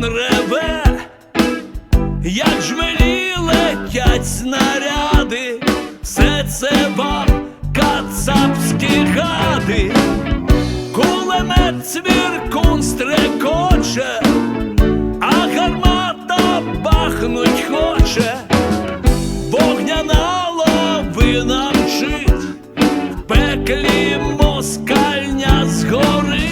Дрон реве, як жмелі летять снаряди, все це вам кацапські гади, кулемет цвіркун стрекоче, а гармата бахнуть хоче, вогняна лови нам жить, в пеклі москальня згорить.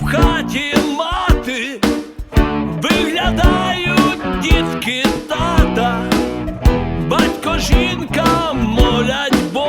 в хаті мати, виглядають дітки тата, батько жінка молять Бога.